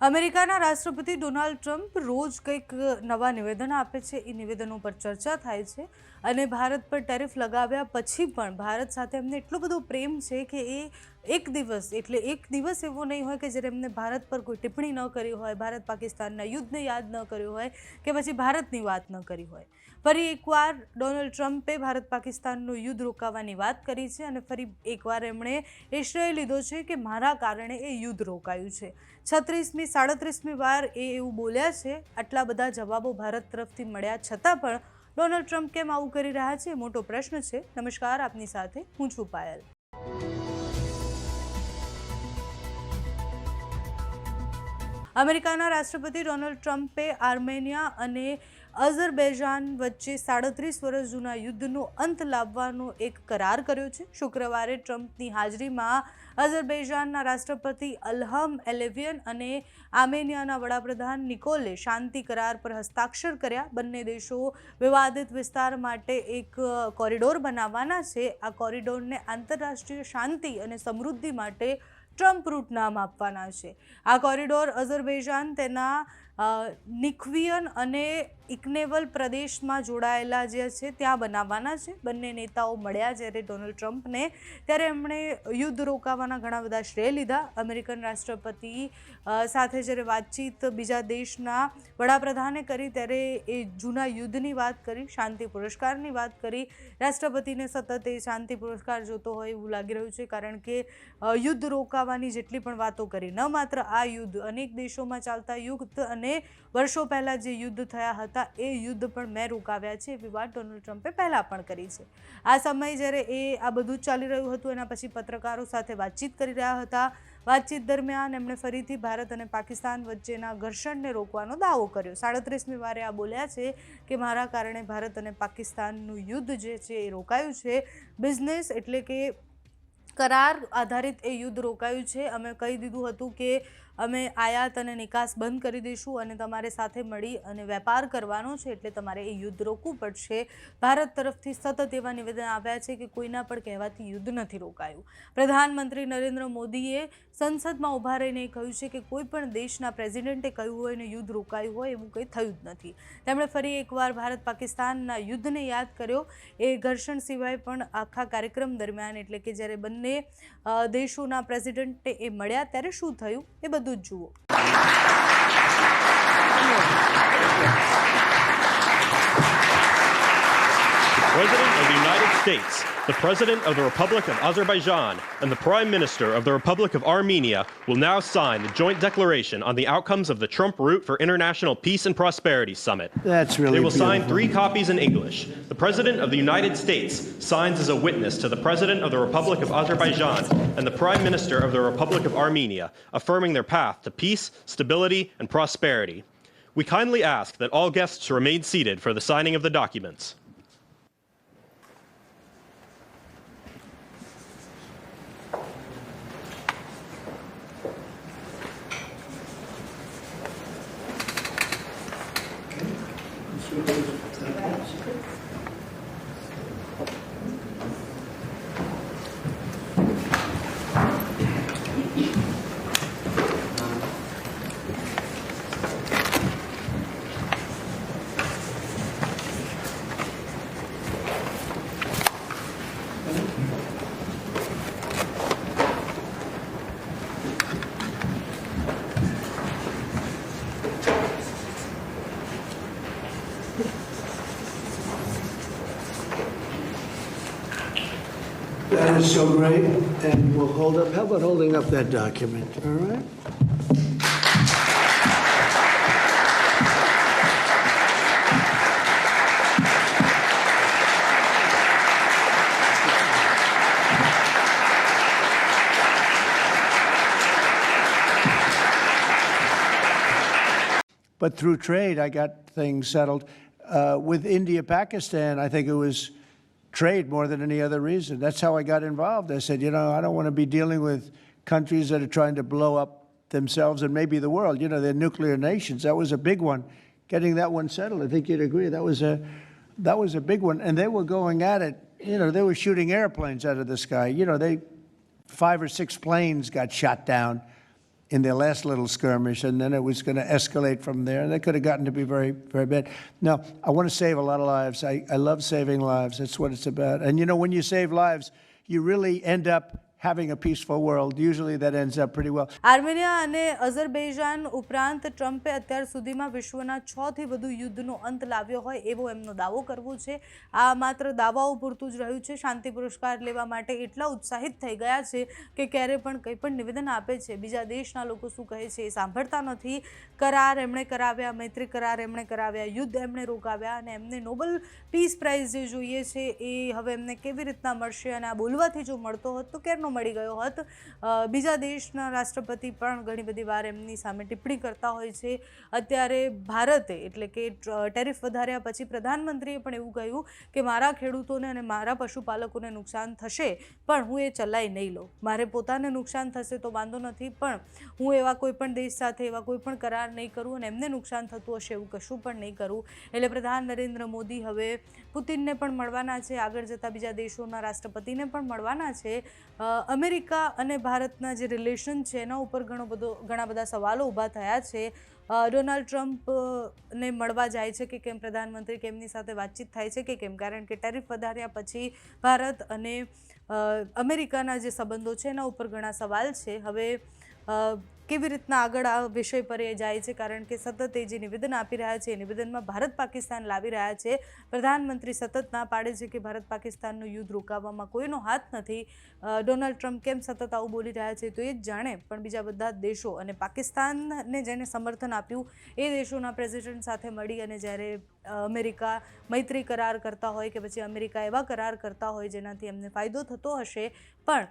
અમેરિકાના રાષ્ટ્રપતિ Donald Trump રોજ કંઈક નવા નિવેદન આપે છે. એ નિવેદનો પર ચર્ચા થાય છે અને ભારત પર ટેરિફ લગાવ્યા પછી પણ ભારત સાથે એમને એટલો બધો પ્રેમ છે કે એ એક દિવસ, એટલે એક દિવસ એવો નહીં હોય કે જ્યારે એમને ભારત પર કોઈ ટિપ્પણી ન કરી હોય, ભારત પાકિસ્તાનના યુદ્ધને યાદ ન કર્યું હોય કે પછી ભારતની વાત ન કરી હોય. ફરી એકવાર ડોનાલ્ડ ટ્રમ્પે ભારત પાકિસ્તાનનું યુદ્ધ રોકાવાની વાત કરી છે અને ફરી એકવાર એમણે એ શ્રેય લીધો છે કે મારા કારણે એ યુદ્ધ રોકાયું છે. છત્રીસમી, સાડત્રીસમી વાર એ એવું બોલ્યા છે, આટલા બધા જવાબો ભારત તરફથી મળ્યા છતાં પણ ડોનાલ્ડ ટ્રમ્પ કેમ આવું કરી રહ્યા છે? મોટો પ્રશ્ન છે. નમસ્કાર, આપની સાથે હું છું પાયલ. અમેરિકાના રાષ્ટ્રપતિ ડોનાલ્ડ ટ્રમ્પે આર્મેનિયા અને અઝરબૈજાન વચ્ચે સાડત્રીસ વર્ષ જૂના યુદ્ધનો અંત લાવવાનો એક કરાર કર્યો છે. શુક્રવારે ટ્રમ્પની હાજરીમાં અઝરબૈજાનના રાષ્ટ્રપતિ અલ્હમ એલેવિયન અને આર્મેનિયાના વડાપ્રધાન નિકોલે શાંતિ કરાર પર હસ્તાક્ષર કર્યા. બંને દેશો વિવાદિત વિસ્તાર માટે એક કોરિડોર બનાવવાના છે. આ કોરિડોરને આંતરરાષ્ટ્રીય શાંતિ અને સમૃદ્ધિ માટે ટ્રમ્પ રૂટ નામ આપવાના છે. આ કોરિડોર અઝરબૈજાન તેના નિખવિયન અને ઇકનેવલ પ્રદેશમાં જોડાયેલા જે છે, ત્યાં બનાવવાના છે. બંને નેતાઓ મળ્યા જ્યારે ડોનાલ્ડ ટ્રમ્પને, ત્યારે એમણે યુદ્ધ રોકાવાના ઘણા બધા શ્રેય લીધા. અમેરિકન રાષ્ટ્રપતિ સાથે જ્યારે વાતચીત બીજા દેશના વડાપ્રધાને કરી, ત્યારે એ જૂના યુદ્ધની વાત કરી, શાંતિ પુરસ્કારની વાત કરી. રાષ્ટ્રપતિને સતત એ શાંતિ પુરસ્કાર જોતો હોય એવું લાગી રહ્યું છે, કારણ કે યુદ્ધ રોકાવાની જેટલી પણ વાતો કરી, ન માત્ર આ યુદ્ધ, અનેક દેશોમાં ચાલતા યુદ્ધ અને વર્ષો પહેલાં જે યુદ્ધ થયા હતા, એ યુદ્ધ પણ મેં રોકાવ્યા છે. એવી વાત ડોનાલ્ડ ટ્રમ્પે પહેલાં પણ કરી છે. આ સમયે જ્યારે એ આ બધું ચાલી રહ્યું હતું, એના પછી પત્રકારો સાથે વાતચીત કરી રહ્યા હતા. વાતચીત દરમિયાન એમણે ફરીથી ભારત અને પાકિસ્તાન વચ્ચેના ઘર્ષણને રોકવાનો દાવો કર્યો. સાડત્રીસમી વારે આ બોલ્યા છે કે મારા કારણે ભારત અને પાકિસ્તાનનું યુદ્ધ જે છે એ રોકાયું છે. બિઝનેસ એટલે કે કરાર આધારિત એ યુદ્ધ રોકાયું છે. અમે કહી દીધું હતું કે અમે આયાત અને નિકાસ બંધ કરી દઈશું અને તમારે સાથે મળી અને વેપાર કરવાનો છે એટલે તમારે એ યુદ્ધ રોકવું પડશે. ભારત તરફથી સતત એવા નિવેદન આવ્યા છે કે કોઈના પણ કહેવાથી યુદ્ધ નથી રોકાયું. પ્રધાનમંત્રી નરેન્દ્ર મોદીએ સંસદમાં ઊભા રહીને કહ્યું છે કે કોઈ પણ દેશના પ્રેસિડેન્ટે કહ્યું હોય ને યુદ્ધ રોકાયું હોય એવું કંઈ થયું જ નથી. તેમણે ફરી એકવાર ભારત પાકિસ્તાનના યુદ્ધને યાદ કર્યો. એ ઘર્ષણ સિવાય પણ આખા કાર્યક્રમ દરમિયાન એટલે કે જ્યારે બંને દેશોના પ્રેસિડેન્ટે એ મળ્યા ત્યારે શું થયું એ બધું જ જુઓ President of the United States, the President of the Republic of Azerbaijan, and the Prime Minister of the Republic of Armenia will now sign the joint declaration on the outcomes of the Trump Route for International Peace and Prosperity Summit. That's really They will sign three copies in English. The President of the United States signs as a witness to the President of the Republic of Azerbaijan and the Prime Minister of the Republic of Armenia, affirming their path to peace, stability, and prosperity. We kindly ask that all guests remain seated for the signing of the documents. That is so great, and we'll hold up, how about holding up that document, all right? But through trade, I got things settled. Uh, with India, Pakistan, I think it was trade more than any other reason. That's how I got involved. I said, you know, I don't want to be dealing with countries that are trying to blow up themselves and maybe the world. You know, they're nuclear nations. That was a big one. Getting that one settled, I think you'd agree. That was a that was a big one. And they were going at it. You know, they were shooting airplanes out of the sky. You know, they five or six planes got shot down. In their last little skirmish, and then it was going to escalate from there, and that could have gotten to be very, very bad. Now, I want to save a lot of lives. I, I love saving lives. That's what it's about. And you know, when you save lives, you really end up having a peaceful world. Usually that ends up pretty well. Armenia અને Azerbaijan ઉપરાંત ટ્રમ્પે અત્યાર સુધીમાં વિશ્વના છ થી વધુ યુદ્ધનો અંત લાવ્યો હોય એવો એમનો દાવો કરવો છે આ માત્ર દાવાઓ પૂરતું જ રહ્યું છે શાંતિ પુરસ્કાર લેવા માટે એટલા ઉત્સાહિત થઈ ગયા છે કે ક્યારે પણ કંઈ પણ નિવેદન આપે છે બીજા દેશના લોકો શું કહે છે એ સાંભળતા નથી કરાર એમણે કરાવ્યા, મૈત્રી કરાર એમણે કરાવ્યા, યુદ્ધ એમણે રોકાવ્યા અને એમને નોબલ પીસ પ્રાઇઝ જે જોઈએ છે એ હવે એમને કેવી રીતના મળશે અને આ બોલવાથી જો મળતો હોત તો ક્યારનો મળી ગયો હોત. બીજા દેશના રાષ્ટ્રપતિ પણ ઘણી બધી વાર એમની સામે ટિપ્પણી કરતા હોય છે. અત્યારે ભારતે એટલે કે ટેરિફ વધાર્યા પછી પ્રધાનમંત્રીએ પણ એવું કહ્યું કે મારા ખેડૂતોને અને મારા પશુપાલકોને નુકસાન થશે, પણ હું એ ચલાઈ નહીં લઉં. મારે પોતાને નુકસાન થશે તો વાંધો નથી, પણ હું એવા કોઈ પણ દેશ સાથે એવા કોઈ પણ કરાર નહીં કરું અને એમને નુકસાન થતું હશે એવું કશું પણ નહીં કરું. એટલે પ્રધાન નરેન્દ્ર મોદી હવે પુતિનને પણ મળવાના છે, આગળ જતાં બીજા દેશોના રાષ્ટ્રપતિને પણ મળવાના છે. અમેરિકા અને ભારતના જે રિલેશન છે, એના ઉપર ઘણો બધો, ઘણા બધા સવાલો ઊભા થયા છે. ડોનાલ્ડ ટ્રમ્પને મળવા જાય છે કે કેમ પ્રધાનમંત્રી કેમની સાથે વાતચીત થાય છે કે કેમ? કારણ કે ટેરિફ વધાર્યા પછી ભારત અને અમેરિકાના જે સંબંધો છે, એના ઉપર ઘણા સવાલ છે. હવે કેવી રીતના આગળ આ વિષય પર એ જાય છે? કારણ કે સતત એ જે નિવેદન આપી રહ્યા છે, એ નિવેદનમાં ભારત પાકિસ્તાન લાવી રહ્યા છે. પ્રધાનમંત્રી સતત ના પાડે છે કે ભારત પાકિસ્તાનનું યુદ્ધ રોકાવવામાં કોઈનો હાથ નથી. ડોનાલ્ડ ટ્રમ્પ કેમ સતત આવું બોલી રહ્યા છે તો એ જ જાણે. પણ બીજા બધા દેશો અને પાકિસ્તાનને જેને સમર્થન આપ્યું, એ દેશોના પ્રેસિડેન્ટ સાથે મળી અને જ્યારે અમેરિકા મૈત્રી કરાર કરતા હોય કે પછી અમેરિકા એવા કરાર કરતા હોય જેનાથી એમને ફાયદો થતો હશે. પણ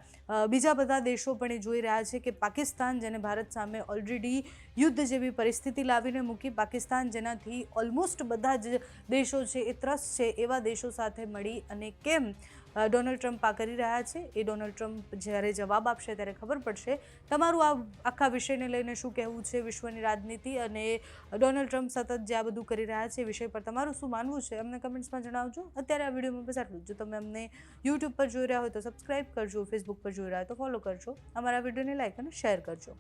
બીજા બધા દેશો પણ એ જોઈ રહ્યા છે કે પાકિસ્તાન જેને ભારત સામે ઓલરેડી યુદ્ધ જેવી પરિસ્થિતિ લાવીને મૂકી, પાકિસ્તાન જેનાથી ઓલમોસ્ટ બધા જ દેશો છે એ ત્રસ્ત છે એવા દેશો સાથે મળી અને કેમ ડોનાલ્ડ ટ્રમ્પ આ કરી રહ્યા છે. એ ડોનાલ્ડ ટ્રમ્પ જ્યારે જવાબ આપશે ત્યારે ખબર પડશે. તમારું આ આખા વિષયને લઈને શું કહેવું છે વિશ્વની રાજનીતિ અને ડોનાલ્ડ ટ્રમ્પ સતત જે આ બધું કરી રહ્યા છે એ વિષય પર તમારું શું માનવું છે? અમને કમેન્ટ્સમાં જણાવજો. અત્યારે આ વિડીયોમાં બસ આટલું જો. તમે અમને યુટ્યુબ પર જોઈ રહ્યા હોય તો સબસ્ક્રાઈબ કરજો ફેસબુક પર જોઈ રહ્યા હોય તો ફોલો કરજો. અમારા વિડીયોને લાઈક અને શેર કરજો.